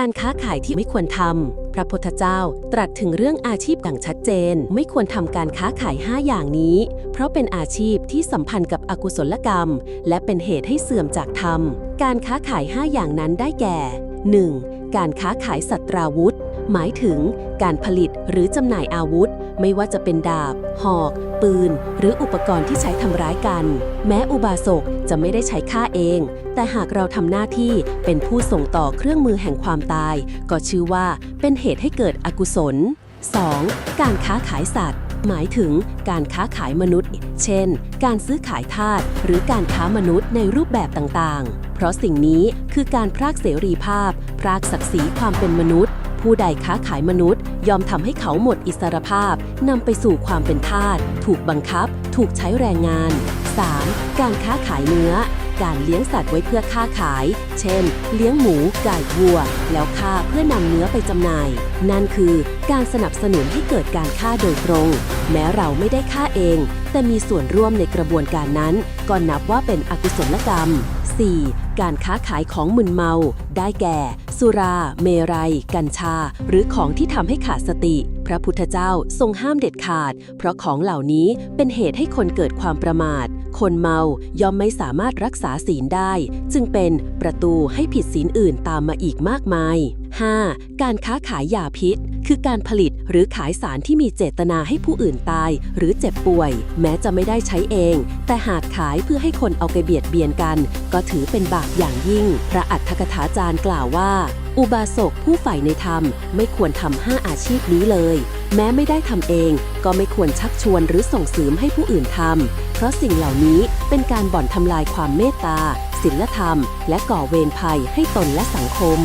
การค้าขายที่ไม่ควรทำ พระพุทธเจ้าตรัสถึงเรื่องอาชีพดังชัดเจน ไม่ควรทำการค้าขาย 5 อย่างนี้ เพราะเป็นอาชีพที่สัมพันธ์กับอกุศลกรรม และเป็นเหตุให้เสื่อมจากธรรม การค้าขาย 5 อย่างนั้นได้แก่ 1. การค้าขายสัตราวุธ หมายถึง การผลิตหรือจำหน่ายอาวุธ ไม่ว่าจะเป็นดาบ หอก ปืน หรืออุปกรณ์ที่ใช้ทำร้ายกัน แม้อุบาสกจะไม่ได้ใช้ฆ่าเอง แต่หากเราทำหน้าที่เป็นผู้ส่งต่อเครื่องมือแห่งความตาย ก็ชื่อว่าเป็นเหตุให้เกิดอกุศล 2. การค้าขายสัตว์ หมายถึงการค้าขายมนุษย์ เช่น การซื้อขายทาสหรือการค้ามนุษย์ในรูปแบบต่างๆ เพราะสิ่งนี้คือการพรากเสรีภาพ พรากศักดิ์ศรีความเป็นมนุษย์ ผู้ใดค้าขายมนุษย์ ยอมทำให้เขาหมดอิสรภาพนำไปสู่ความเป็นทาส ถูกบังคับ ถูกใช้แรงงาน 3. การค้าขายเนื้อ การเลี้ยงสัตว์ไว้เพื่อค้าขาย เช่น เลี้ยงหมู ไก่วัว แล้วฆ่าเพื่อนำเนื้อไปจำหน่าย นั่นคือการสนับสนุนให้เกิดการฆ่าโดยตรง แม้เราไม่ได้ฆ่าเอง แต่มีส่วนร่วมในกระบวนการนั้น ก็นับว่าเป็นอกุศลกรรม 4. การค้าขายของมึนเมา ได้แก่ สุรา เมรัย กัญชา หรือของที่ทำให้ขาดสติ พระพุทธเจ้าทรงห้ามเด็ดขาด เพราะของเหล่านี้เป็นเหตุให้คนเกิดความประมาท คนเมาย่อมไม่สามารถรักษาศีลได้ จึงเป็นประตูให้ผิดศีลอื่นตามมาอีกมากมาย 5. การค้าขายยาพิษ คือการผลิตหรือขายสารที่มีเจตนาให้ผู้อื่นตาย หรือเจ็บป่วย แม้จะไม่ได้ใช้เอง แต่หากขายเพื่อให้คนเอาไปเบียดเบียนกัน ก็ถือเป็นบาปอย่างยิ่ง พระอัฏฐกถาจารย์กล่าวว่า อุบาสกผู้ใฝ่ในธรรมไม่ควรทำห้าอาชีพนี้เลย แม้ไม่ได้ทำเอง ก็ไม่ควรชักชวนหรือส่งเสริมให้ผู้อื่นทำเพราะสิ่งเหล่านี้เป็นการบ่อนทำลายความเมตตาศีลธรรม และก่อเวรภัยให้ตนและสังคม